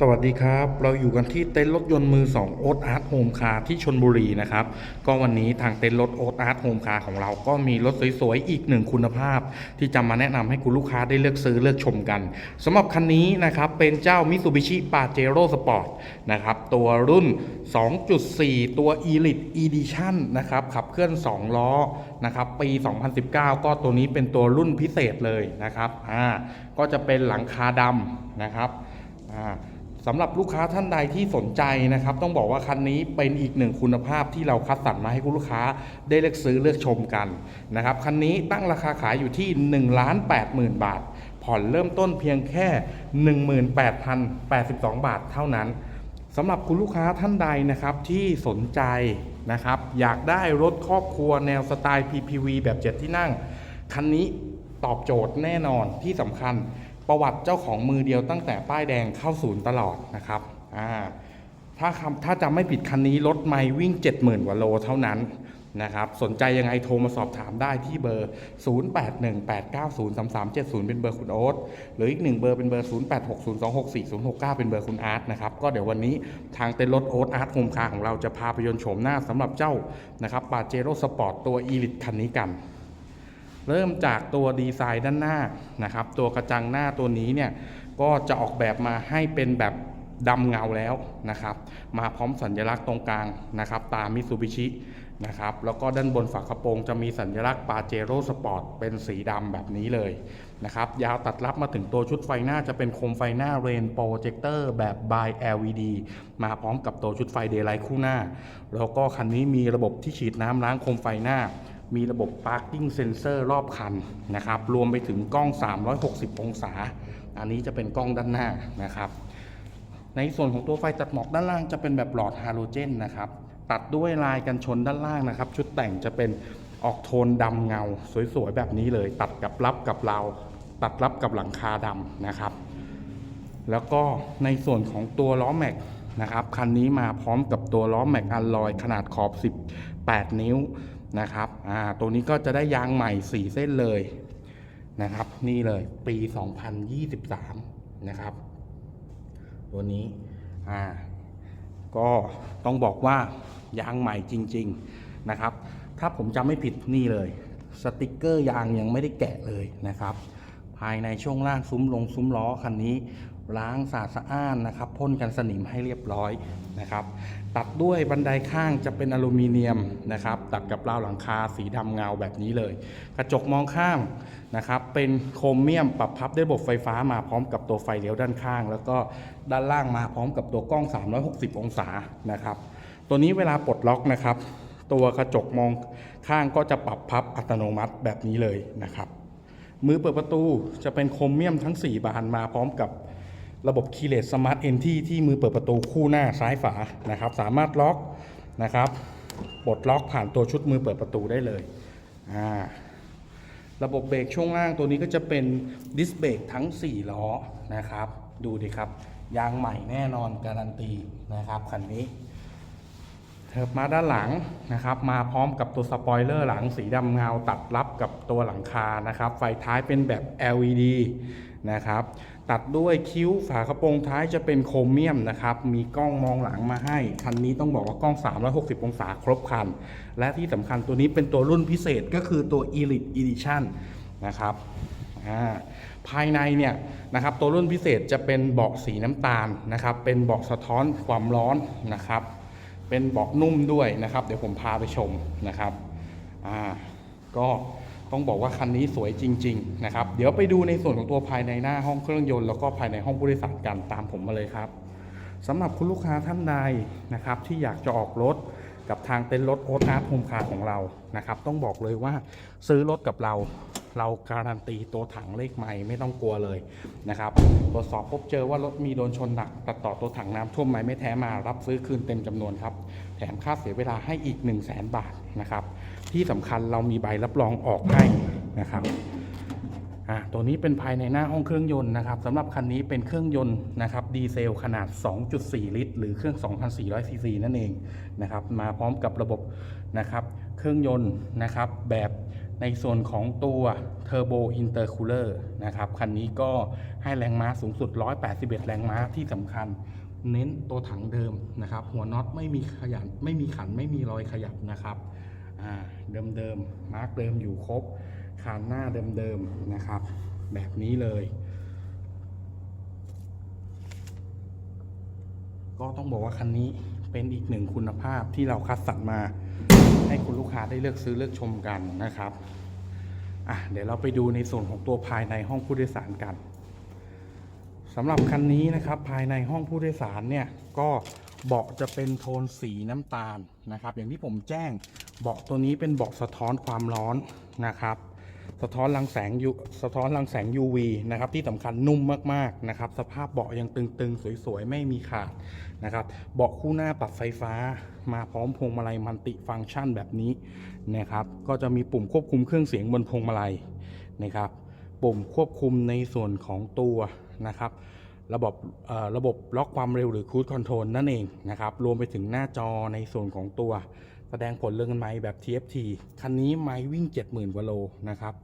สวัสดีครับ เราอยู่กันที่เต็นท์รถยนต์มือ2โอ๊ตอาร์ตโฮมคาร์ที่ชนบุรีนะครับ ก็วันนี้ทางเต็นท์รถโอ๊ตอาร์ตโฮมคาร์ของเราก็มีรถสวยๆ อีกหนึ่งคุณภาพ ที่จะมาแนะนำให้คุณลูกค้าได้เลือกซื้อเลือกชมกันสำหรับคันนี้นะครับ เป็นเจ้า Mitsubishi Pajero Sport นะครับ ตัวรุ่น 2.4 ตัว Elite Edition นะครับ ขับเคลื่อน 2 ล้อนะครับ ปี 2019 ก็ตัวนี้เป็นตัวรุ่นพิเศษเลยนะครับอ่าก็จะเป็นหลังคาดำนะครับอ่า สำหรับลูกค้าท่านใดที่สนใจนะครับ ต้องบอกว่าคันนี้เป็นอีกหนึ่งคุณภาพที่เราคัดสรรมาให้คุณลูกค้าได้เลือกซื้อเลือกชมกันนะครับคันนี้ตั้งราคาขายอยู่ที่1นึ่งล้านแปดหมื่นบาท ผ่อนเริ่มต้นเพียงแค่ 18,082 บาทเท่านั้นสำหรับคุณลูกค้าท่านใดนะครับที่สนใจนะครับอยากได้รถครอบครัวแนวสไตล์ PPV แบบ 7 ที่นั่ง คันนี้ตอบโจทย์แน่นอนที่สำคัญ ประวัติเจ้าของมือเดียวตั้งแต่ป้ายแดงเข้าศูนย์ตลอดนะครับอ่าถ้าคำถ้าจำไม่ผิดคันนี้รถไม่วิ่ง 70,000 กว่าโลเท่านั้นนะครับสนใจยังไงโทรมาสอบถามได้ที่เบอร์ 0818903370 เป็นเบอร์คุณโอ๊ตหรืออีกหนึ่งเบอร์เป็นเบอร์ 0860264069 เป็นเบอร์คุณอาร์ตนะครับก็เดี๋ยววันนี้ทางเต็นท์รถโอ๊ตอาร์ตโฮมคาร์ของเราจะพาไปยนต์โฉมหน้าสำหรับเจ้านะครับปาเจโร่สปอร์ตตัวอีลิทคันนี้กัน เริ่มจากตัวดีไซน์ด้านหน้านะครับ ตัวกระจังหน้าตัวนี้เนี่ยก็จะออกแบบมาให้เป็นแบบดำเงาแล้วนะครับ มาพร้อมสัญลักษณ์ตรงกลางนะครับ ตามมิซูบิชินะครับ แล้วก็ด้านบนฝากระโปรงจะมีสัญลักษณ์ปาเจโร่สปอร์ตเป็นสีดำแบบนี้เลยนะครับ ยาวตัดรับมาถึงตัวชุดไฟหน้าจะเป็นโคมไฟหน้าเรนโปรเจคเตอร์แบบ by LED มาพร้อมกับตัวชุดไฟเดย์ไลท์คู่หน้า แล้วก็คันนี้มีระบบที่ฉีดน้ำล้างโคมไฟหน้า มีระบบ parking sensor รอบคันนะครับ รวมไปถึงกล้อง 360 องศา อันนี้จะเป็นกล้องด้านหน้านะครับ ในส่วนของตัวไฟตัดหมอกด้านล่างจะเป็นแบบหลอดฮาโลเจนนะครับ ตัดด้วยลายกันชนด้านล่างนะครับ ชุดแต่งจะเป็นออกโทนดำเงา สวยๆ แบบนี้เลย ตัดกับรับกับเรา ตัดรับกับหลังคาดำนะครับ แล้วก็ในส่วนของตัวล้อแม็กนะครับ คันนี้มาพร้อมกับตัวล้อแม็กอัลลอยขนาดขอบ 18 นิ้ว นะครับอ่าตัวนี้ก็จะได้ยางใหม่ 4 เส้นเลยนะครับ นี่เลยปี 2023 นะครับ ตัวนี้อ่าก็ต้องบอกว่ายางใหม่จริง ๆนะครับ ถ้าผมจำไม่ผิดนี่เลย สติกเกอร์ยางยังไม่ได้แกะเลยนะครับ ภายในช่วงล่างซุ้มลงซุ้มล้อคันนี้ ล้างสะอาดสะอ้านนะครับพ่นกันสนิมให้เรียบร้อยนะครับ ตัดด้วยบันไดข้างจะเป็นอลูมิเนียมนะครับ ตัดกับราวหลังคาสีดำเงาแบบนี้เลย กระจกมองข้างนะครับ เป็นโครเมียมปรับพับด้วยระบบไฟฟ้ามาพร้อมกับตัวไฟเลี้ยวด้านข้าง แล้วก็ด้านล่างมาพร้อมกับตัวกล้อง 360 องศานะครับ ตัวนี้เวลาปลดล็อกนะครับ ตัวกระจกมองข้างก็จะปรับพับอัตโนมัติแบบนี้เลยนะครับ มือเปิดประตูจะเป็นโครเมียมทั้ง 4 บานมาพร้อมกับ ระบบ Keyless Smart Entry ที่มือเปิดประตูคู่หน้าซ้ายฝานะครับ สามารถล็อกนะครับปลดล็อกผ่านตัวชุดมือเปิดประตูได้เลยอ่าระบบเบรกช่วงล่างตัวนี้ก็จะเป็นดิสเบรกทั้ง 4 ล้อนะครับ ดูดิครับ ยางใหม่แน่นอนการันตีนะครับคันนี้ มาด้านหลังนะครับ มาพร้อมกับตัวสปอยเลอร์หลังสีดำเงาตัดรับกับตัวหลังคานะครับ ไฟท้ายเป็นแบบ LED นะครับ ตัดด้วยคิ้วฝากระโปรงท้ายจะเป็นโครเมียมนะครับ มีกล้องมองหลังมาให้ คันนี้ต้องบอกว่ากล้อง 360 องศาครบคัน และที่สำคัญตัวนี้เป็นตัวรุ่นพิเศษก็คือตัว Elite Edition นะครับภายในเนี่ยนะครับตัวรุ่นพิเศษจะเป็นเบาะสีน้ำตาลนะครับ เป็นเบาะสะท้อนความร้อนนะครับ เป็นเบาะนุ่มด้วยนะครับ เดี๋ยวผมพาไปชมนะครับอ่าก็ต้องบอกว่าคันนี้สวยจริง ๆ นะครับ เดี๋ยวไปดูในส่วนของตัวภายในหน้าห้องเครื่องยนต์แล้วก็ภายในห้องผู้โดยสารกันตามผมมาเลยครับสำหรับคุณลูกค้าท่านใดนะครับ ที่อยากจะออกรถกับทางเต็นท์รถโอ๊ตอาร์ตโฮมคาร์ของเรานะครับ ต้องบอกเลยว่าซื้อรถกับเรา เราการันตีตัวถังเลขใหม่ไม่ต้องกลัวเลยนะครับตรวจสอบพบเจอว่ารถมีโดนชนหนักตัดต่อตัวถังน้ำท่วมไหมไม่แท้มารับซื้อคืนเต็มจำนวนครับ แถมค่าเสียเวลาให้อีก 1 0 0 0 0แบาทนะครับ ที่สำคัญเรามีใบรับรองออกให้นะครับอ่าตัวนี้เป็นภายในหน้าห้องเครื่องยนต์นะครับสำหรับคันนี้เป็นเครื่องยนต์นะครับดีเซลขนาด 2.4 ลิตร หรือเครื่อง 2,400 ซีซีนั่นเองนะครับ มาพร้อมกับระบบนะครับ เครื่องยนต์นะครับแบบ ในส่วนของตัว Turbo Intercooler นะครับคันนี้ก็ให้แรงม้าสูงสุด 181 แรงม้าที่สำคัญ เน้นตัวถังเดิมนะครับ หัวน็อตไม่มีขยันไม่มีขันไม่มีรอยขยับนะครับอ่าเดิมๆมาร์กเดิมอยู่ครบคานหน้าเดิมๆนะครับ แบบนี้เลย ก็ต้องบอกว่าคันนี้เป็นอีกหนึ่งคุณภาพที่เราคัดสรรมา ให้คุณลูกค้าได้เลือกซื้อเลือกชมกันนะครับอะเดี๋ยวเราไปดูในส่วนของตัวภายในห้องผู้โดยสารกันสำหรับคันนี้นะครับภายในห้องผู้โดยสารเนี่ยก็เบาะจะเป็นโทนสีน้ำตาลนะครับ อย่างที่ผมแจ้งเบาะตัวนี้เป็นเบาะสะท้อนความร้อนนะครับ สะท้อนรังแสงยูสะท้อนรังแสง UV นะครับที่สำคัญนุ่มมากๆนะครับสภาพเบาะยังตึงๆ สวยๆ ไม่มีขาดนะครับเบาะคู่หน้าปรับไฟฟ้า มาพร้อมพวงมาลัยมัลติฟังก์ชันแบบนี้นะครับก็จะมีปุ่มควบคุมเครื่องเสียงบนพวงมาลัยนะครับปุ่มควบคุมในส่วนของตัวนะครับระบบระบบล็อกความเร็วหรือ Cruise Control นั่นเองนะครับรวมไปถึงหน้าจอในส่วนของตัว แสดงผลเรื่องไม้แบบ TFT คันนี้ไม้วิ่ง 70,000กว่าโลนะครับ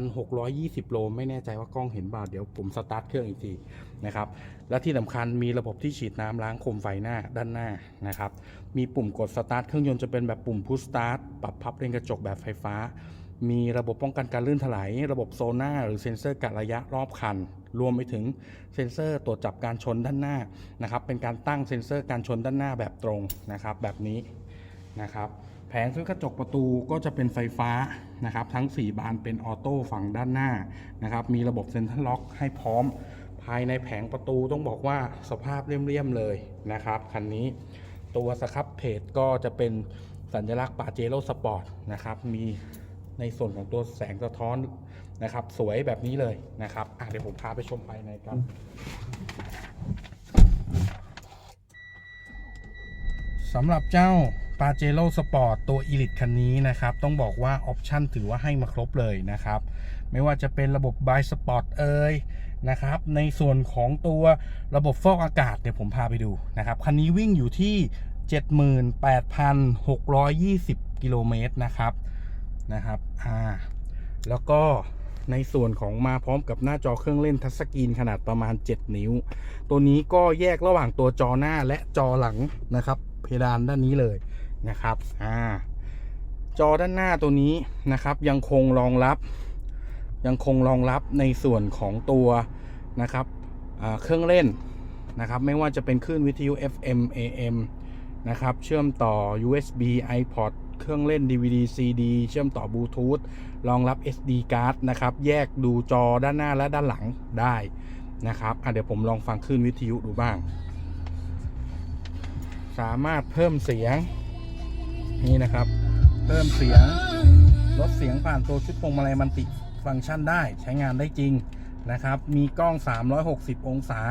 78,620 โล ไม่แน่ใจว่ากล้องเห็นบ่าเดี๋ยวผมสตาร์ทเครื่องอีกทีนะครับ และที่สำคัญมีระบบที่ฉีดน้ำล้างโคมไฟหน้าด้านหน้านะครับ มีปุ่มกดสตาร์ทเครื่องยนต์จะเป็นแบบปุ่มพุชสตาร์ทปรับพับเร่งกระจกแบบไฟฟ้า มีระบบป้องกันการลื่นถลายระบบโซน่าหรือเซ็นเซอร์กะระยะรอบคันรวมไปถึงเซ็นเซอร์ตรวจจับการชนด้านหน้านะครับ เป็นการตั้งเซ็นเซอร์การชนด้านหน้าแบบตรงนะครับ แบบนี้ นะครับ แผงซื้อกระจกประตูก็จะเป็นไฟฟ้านะครับ ทั้ง 4 บานเป็นออโต้ฝั่งด้านหน้านะครับ มีระบบเซ็นทรัลล็อกให้พร้อม ภายในแผงประตูต้องบอกว่าสภาพเรียมๆเลยนะครับคันนี้ตัวสครับเพจก็จะเป็นสัญลักษณ์ปาเจโร่สปอร์ตนะครับ มีในส่วนของตัวแสงสะท้อนนะครับ สวยแบบนี้เลยนะครับเดี๋ยวผมพาไปชมภายในกันสำหรับเจ้า p a j e r o Sport ตัว Elite คันนี้นะครับ ต้องบอกว่าออปชั่นถือว่าให้มาครบเลยนะครับ ไม่ว่าจะเป็นระบบ By Sport เอ่ยนะครับ ในส่วนของตัวระบบฟอกอากาศเดี๋ยวผมพาไปดูนะครับ คันนี้วิ่งอยู่ที่ 78,620 กิโลเมตรนะครับนะครับอ่าแล้วก็ในส่วนของมาพร้อมกับหน้าจอเครื่องเล่นทัชสกรีนขนาดประมาณ 7 นิ้ว ตัวนี้ก็แยกระหว่างตัวจอหน้าและจอหลังนะครับ เพดานด้านนี้เลย นะครับอ่าจอด้านหน้าตัวนี้นะครับ ยังคงรองรับ ยังคงรองรับในส่วนของตัวนะครับเครื่องเล่นนะครับ ไม่ว่าจะเป็นคลื่นวิทยุ FM AM นะครับ เชื่อมต่อ USB iPod เครื่องเล่น DVD CD เชื่อมต่อบลูทูธรองรับ SD card นะครับ แยกดูจอด้านหน้าและด้านหลังได้นะครับเดี๋ยวผมลองฟังคลื่นวิทยุดูบ้าง สามารถเพิ่มเสียง นี่นะครับ เพิ่มเสียงลดเสียงผ่านตัวชุดพวงมาลัยมันติฟังก์ชันได้ใช้งานได้จริงนะครับ มีกล้อง 360 องศา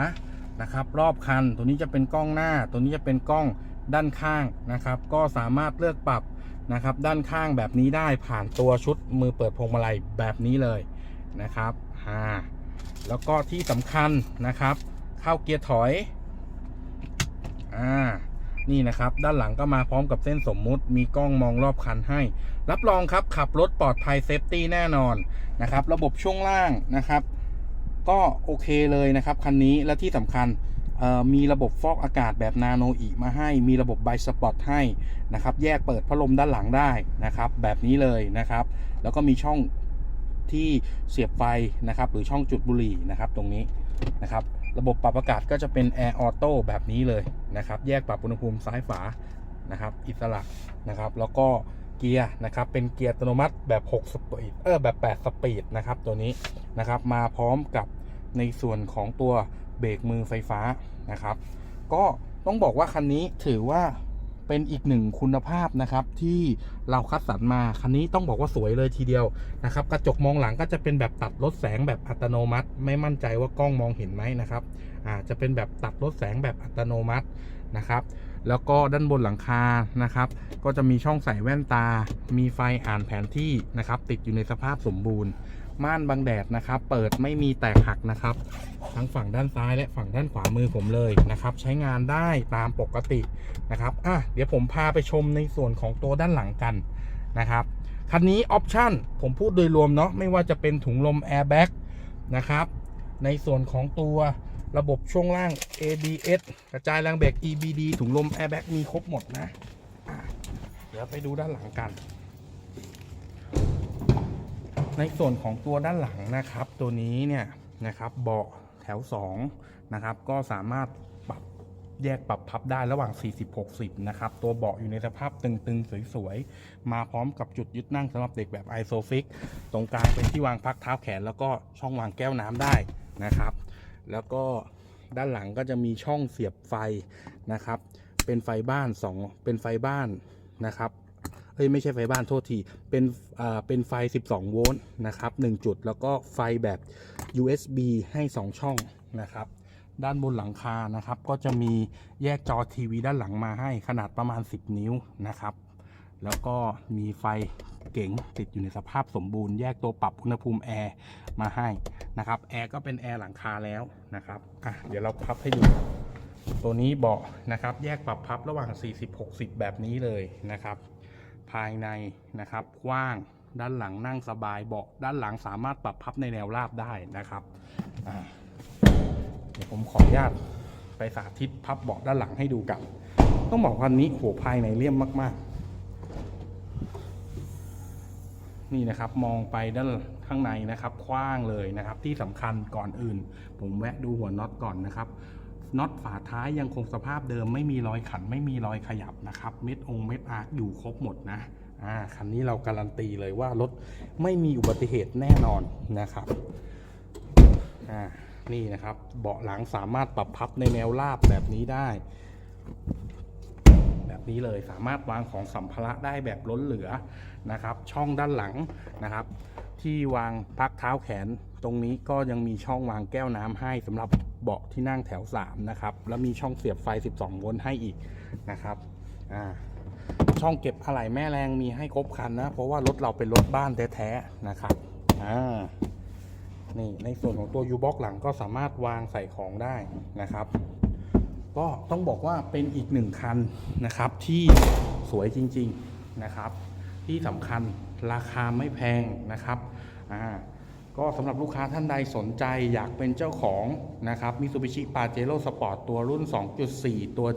นะครับ รอบคันตัวนี้จะเป็นกล้องหน้า ตัวนี้จะเป็นกล้องด้านข้างนะครับ ก็สามารถเลือกปรับนะครับ ด้านข้างแบบนี้ได้ผ่านตัวชุดมือเปิดพวงมาลัยแบบนี้เลยนะครับอ่าแล้วก็ที่สำคัญนะครับ เข้าเกียร์ถอยอ่า นี่นะครับ ด้านหลังก็มาพร้อมกับเส้นสมมุติ มีกล้องมองรอบคันให้ รับรองครับขับรถปลอดภัยเซฟตี้แน่นอนนะครับ ระบบช่วงล่างนะครับ ก็โอเคเลยนะครับคันนี้และที่สำคัญมีระบบฟอกอากาศแบบนาโนอีมาให้ มีระบบไบสปอตให้นะครับ แยกเปิดพัดลมด้านหลังได้นะครับ แบบนี้เลยนะครับ แล้วก็มีช่องที่เสียบไฟนะครับ หรือช่องจุดบุหรี่นะครับ ตรงนี้นะครับ ระบบปรับอากาศก็จะเป็นแอร์ออโต้แบบนี้เลยนะครับ แยกปรับอุณหภูมิซ้ายฝานะครับ อิสระนะครับ แล้วก็เกียร์นะครับ เป็นเกียร์อัตโนมัติแบบ 6 สปีด เออ แบบ 8 สปีดนะครับ ตัวนี้นะครับ มาพร้อมกับในส่วนของตัวเบรกมือไฟฟ้านะครับ ก็ต้องบอกว่าคันนี้ถือว่า เป็นอีกหนึ่งคุณภาพนะครับที่เราคัดสรรมาคันนี้ต้องบอกว่าสวยเลยทีเดียวนะครับกระจกมองหลังก็จะเป็นแบบตัดลดแสงแบบอัตโนมัติ ไม่มั่นใจว่ากล้องมองเห็นไหมนะครับอาจจะเป็นแบบตัดลดแสงแบบอัตโนมัตินะครับแล้วก็ด้านบนหลังคานะครับ ก็จะมีช่องใส่แว่นตา มีไฟอ่านแผนที่นะครับ ติดอยู่ในสภาพสมบูรณ์ ม่านบังแดดนะครับ เปิดไม่มีแตกหักนะครับ ทั้งฝั่งด้านซ้ายและฝั่งด้านขวามือผมเลยนะครับ ใช้งานได้ตามปกตินะครับอะเดี๋ยวผมพาไปชมในส่วนของตัวด้านหลังกันนะครับคันนี้ออปชั่นผมพูดโดยรวมเนาะไม่ว่าจะเป็นถุงลมแอร์แบ็กนะครับ ในส่วนของตัวระบบช่วงล่าง ABS กระจายแรงเบรก EBD ถุงลมแอร์แบ็กมีครบหมดนะอะเดี๋ยวไปดูด้านหลังกัน ในส่วนของตัวด้านหลังนะครับ ตัวนี้เนี่ยนะครับเบาะแถว2นะครับก็สามารถปรับแยกปรับพับได้ระหว่าง 40-60 นะครับ ตัวเบาะอยู่ในสภาพตึงๆ สวยๆ มาพร้อมกับจุดยึดนั่งสำหรับเด็กแบบไอโซฟิกตรงกลางเป็นที่วางพักเท้าแขน แล้วก็ช่องวางแก้วน้ำได้นะครับ แล้วก็ด้านหลังก็จะมีช่องเสียบไฟนะครับ เป็นไฟบ้าน 2 เป็นไฟบ้านนะครับ เอ้ยไม่ใช่ไฟบ้านโทษที เป็นอ่าเป็นไฟ 12 โวลต์นะครับ1จุดแล้วก็ไฟแบบ USB ให้ 2 ช่องนะครับ ด้านบนหลังคานะครับ ก็จะมีแยกจอทีวีด้านหลังมาให้ขนาดประมาณ 10 นิ้วนะครับ แล้วก็มีไฟเก๋งติดอยู่ในสภาพสมบูรณ์แยกตัวปรับอุณหภูมิแอร์มาให้นะครับแอร์ก็เป็นแอร์หลังคาแล้วนะครับอะเดี๋ยวเราพับให้ดูตัวนี้เบาะนะครับ แยกปรับพับระหว่าง 40-60 แบบนี้เลยนะครับ ภายในนะครับกว้างด้านหลังนั่งสบายเบาะด้านหลังสามารถปรับพับในแนวราบได้นะครับเดี๋ยวผมขออนุญาตไปสาธิตพับเบาะด้านหลังให้ดูกันต้องบอกว่านี้โหภายในเลี่ยมมาก ๆ นี่นะครับมองไปด้านข้างในนะครับกว้างเลยนะครับ ที่สำคัญก่อนอื่น ผมแวะดูหัวน็อตก่อนนะครับ น็อตฝาท้ายยังคงสภาพเดิมไม่มีรอยขันไม่มีรอยขยับนะครับ เม็ดองเม็ดอาร์คอยู่ครบหมดนะอ่าคันนี้เราการันตีเลยว่ารถไม่มีอุบัติเหตุแน่นอนนะครับอ่านี่นะครับ เบาะหลังสามารถปรับพับในแนวราบแบบนี้ได้ แบบนี้เลยสามารถวางของสัมภาระได้แบบล้นเหลือนะครับ ช่องด้านหลังนะครับ ที่วางพักเท้าแขนตรงนี้ก็ยังมีช่องวางแก้วน้ำให้สำหรับ เบาะที่นั่งแถว 3 นะครับ แล้วมีช่องเสียบไฟ 12 โวลต์ให้อีกนะครับอ่าช่องเก็บอะไหล่แม่แรงมีให้ครบคันนะ เพราะว่ารถเราเป็นรถบ้านแท้ๆนะครับอ่านี่ในส่วนของตัว U-Box หลังก็สามารถวางใส่ของได้นะครับ ก็ต้องบอกว่าเป็นอีกหนึ่งคันนะครับที่สวยจริงๆนะครับ ที่สำคัญราคาไม่แพงนะครับอ่า ก็สำหรับลูกค้าท่านใดสนใจอยากเป็นเจ้าของนะครับ Mitsubishi Pajero Sport ตัวรุ่น 2.4 ตัว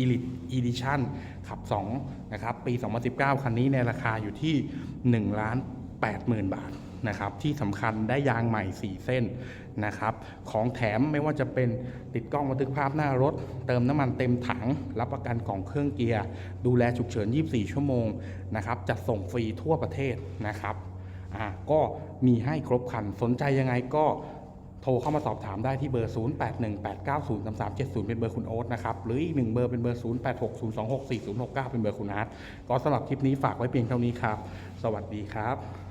Elite Edition ขับ 2 นะครับ ปี 2019 คันนี้ในราคาอยู่ที่ 1 ล้าน 80,000 บาทนะครับที่สำคัญได้ยางใหม่ 4 เส้นนะครับ ของแถมไม่ว่าจะเป็นติดกล้องบันทึกภาพหน้ารถ เติมน้ำมันเต็มถัง รับประกันกล่องเครื่องเกียร์ ดูแลฉุกเฉิน 24 ชั่วโมงนะครับจัดส่งฟรีทั่วประเทศนะครับ อ่าก็มีให้ครบคัน สนใจยังไงก็โทรเข้ามาสอบถามได้ที่เบอร์ 0818903370 เป็นเบอร์คุณโอ๊ตนะครับ หรืออีกหนึ่งเบอร์เป็นเบอร์ 0860264069 เป็นเบอร์คุณอาร์ตก็สำหรับคลิปนี้ฝากไว้เพียงเท่านี้ครับ สวัสดีครับ